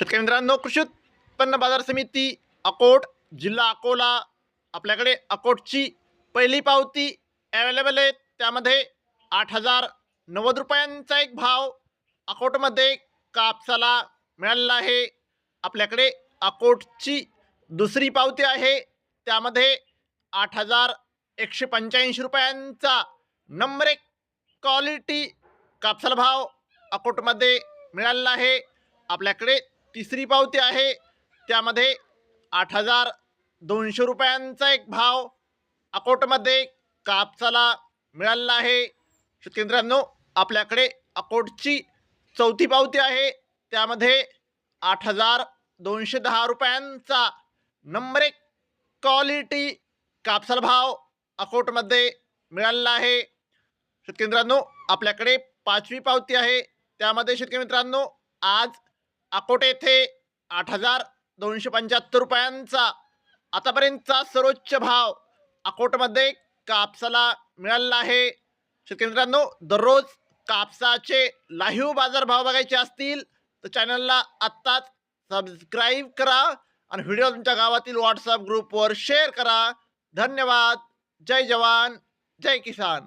शेतकरी मित्रांनो कृषी उत्पन्न बाजार समिती अकोट जिल्हा अकोला आपल्याकडे अकोटची पहिली पावती अवेलेबल आहे. त्यामध्ये आठ हजार नव्वद रुपयांचा एक भाव अकोटमध्ये कापसाला मिळालेला आहे. आपल्याकडे अकोटची दुसरी पावती आहे. त्यामध्ये आठ हजार एकशे पंच्याऐंशी रुपयांचा नंबर एक क्वालिटी कापसाला भाव अकोटमध्ये मिळालेला आहे. आपल्याकडे तिसरी पावती आहे. त्यामध्ये आठ हजार दोनशे रुपयांचा एक भाव अकोटमध्ये कापसाला मिळालेला आहे. शेतकरी आपल्याकडे अकोटची चौथी पावती आहे. त्यामध्ये आठ हजार दोनशे दहा रुपयांचा नंबर एक क्वालिटी कापसाला भाव अकोटमध्ये मिळालेला आहे. शेतकरी मित्रांनो आपल्याकडे पाचवी पावती आहे. त्यामध्ये शेतकरी मित्रांनो आज अकोट येथे आठ हजार दोनशे पंच्याहत्तर रुपयांचा आतापर्यंतचा सर्वोच्च भाव अकोटमध्ये कापसाला मिळालेला आहे. शेतकरी मित्रांनो दररोज कापसाचे लाईव्ह बाजार भाव बघायचे असतील तर चॅनलला आत्ताच सबस्क्राईब करा आणि व्हिडिओ तुमच्या गावातील व्हॉट्सअप ग्रुपवर शेअर करा. धन्यवाद. जय जवान. जय किसान.